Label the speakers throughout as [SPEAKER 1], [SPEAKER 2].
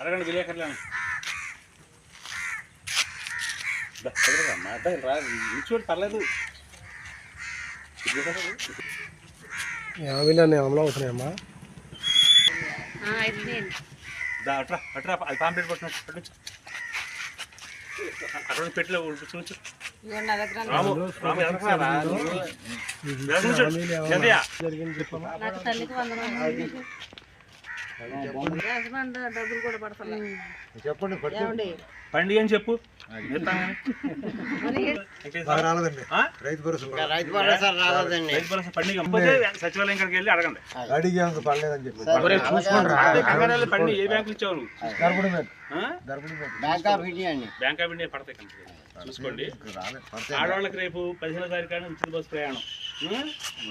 [SPEAKER 1] అడగండి విలేకరులను నిల్చోటి పర్లేదు.
[SPEAKER 2] యాభై అమలు అవుతున్నాయమ్మా?
[SPEAKER 1] అట్రా అట్రా అది పాంప్లెట్ పట్టు పట్టు అక్కడ నుంచి పెట్టిలో చూచు.
[SPEAKER 2] జరిగింది చెప్పండి.
[SPEAKER 1] పండి అని చెప్పు. సచివాలయం కాడికి వెళ్ళి అడగండి.
[SPEAKER 2] అడిగాము పడలేదని చెప్పి
[SPEAKER 1] ఏ బ్యాంకు. ఇచ్చావు
[SPEAKER 3] ఆఫ్ ఇండియా
[SPEAKER 1] పడతాయి చూసుకోండి. ఆడవాళ్ళకి రేపు పదిహేనో తారీఖు కానీ ఉచిత బస్సు ప్రయాణం?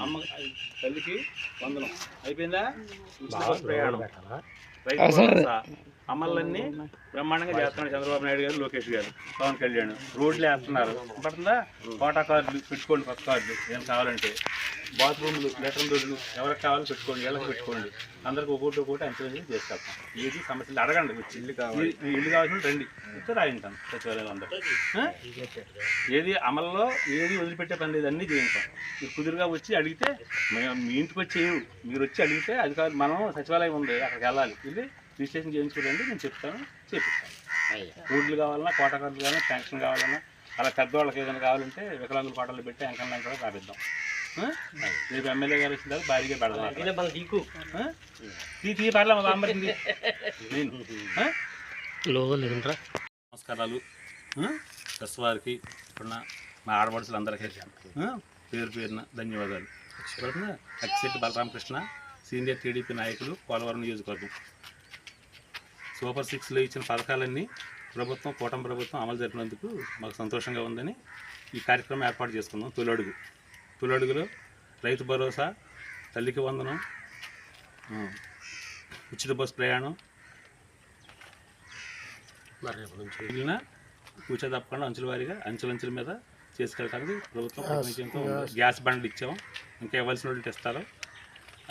[SPEAKER 1] అమ్మ తల్లికి వందనం. అయిపోయిందా? ప్రయాణం. రైతు అమలన్నీ బ్రహ్మాండంగా చేస్తున్నాడు చంద్రబాబు నాయుడు గారు లోకేష్ గారు పవన్ కళ్యాణ్. రోడ్లు వేస్తున్నారు. పడుతుందా కోటా కార్డులు పెట్టుకోండి కొత్త కార్డులు. ఏం కావాలంటే బాత్రూమ్లు లెటర్ రోడ్లు ఎవరికి కావాలో పెట్టుకోండి ఎవరికి పెట్టుకోండి. అందరికి ఒకటి ఒకటి అంచనా చేసుకెళ్తాం ఏది సమస్యలు అడగండి. వచ్చి ఇల్లు కావాలి. ఇల్లు కావాల్సిన రండి. ఇస్తే రాయింటాం సచివాలయం అందరూ? ఏది అమల్లో ఏది వదిలిపెట్టే పని లేదు అన్నీ చేయించాం. మీరు కుదురుగా వచ్చి అడిగితే మేము మీ ఇంటికి వచ్చి. మీరు వచ్చి అడిగితే అది కాదు మనం సచివాలయం ఉంది అక్కడికి వెళ్ళాలి. వెళ్ళి రిజిస్ట్రేషన్ చేయించుకోండి నేను చెప్తాను చేపిస్తాను. రోడ్లు కావాలన్నా కోట కార్డులు కావాలన్నా పెన్షన్ కావాలన్నా అలా పెద్దవాళ్ళకి ఏదైనా కావాలంటే వికలాంగుల కోటలు పెట్టి ఎంకన్నా కూడా రాపిద్దాం? రేపు ఎమ్మెల్యే గారు వచ్చిన తర్వాత భారీగా పెడదాం నీకు తీ పర్లే బామ్మరింది? నమస్కారాలు? ప్రెస్ వారికి ఇప్పుడున్న మా ఆడపడుచులందరికీ? పేరు పేరున ధన్యవాదాలు. అక్కిశెట్టి బలరామకృష్ణ. సీనియర్ టీడీపీ నాయకులు పోలవరం నియోజకవర్గం. సూపర్ సిక్స్లో ఇచ్చిన పథకాలన్నీ ప్రభుత్వం కూటమి ప్రభుత్వం అమలు జరిపినందుకు మాకు సంతోషంగా ఉందని ఈ కార్యక్రమం ఏర్పాటు చేసుకున్నాం తొలడుగు. తొలడుగులో రైతు భరోసా తల్లికి వందనం ఉచిత బస్ ప్రయాణం మిగిలిన కూర్చో తప్పకుండా అంచుల వారీగా అంచులంచుల మీద చేసుకెళ్ళడానికి ప్రభుత్వం. గ్యాస్ బండ్లు ఇచ్చాం. ఇంకా ఇవ్వాల్సిన వాళ్ళు ఇస్తారు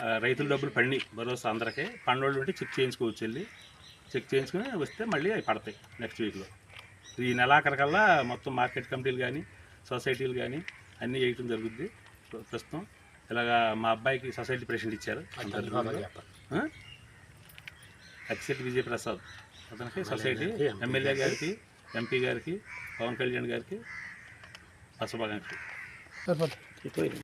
[SPEAKER 1] రైతుల డబ్బులు పండి భరోసా అందరికీ. పండోళ్ళు ఉంటే చెక్ చేయించుకోవచ్చు వెళ్ళి. చెక్ చేయించుకుని వస్తే మళ్ళీ అవి పడతాయి నెక్స్ట్ వీక్లో. ఈ నెలాఖరికల్లా మొత్తం మార్కెట్ కమిటీలు కానీ సొసైటీలు కానీ అన్నీ వేయటం జరుగుద్ది. ప్ర- ప్రస్తుతం ఇలాగా మా అబ్బాయికి సొసైటీ ప్రెసిడెంట్ ఇచ్చారు. అక్సెట్ విజయప్రసాద్. అతనికి సొసైటీ ఎమ్మెల్యే గారికి ఎంపీ గారికి పవన్ కళ్యాణ్ గారికి
[SPEAKER 2] సరిపోతుంది.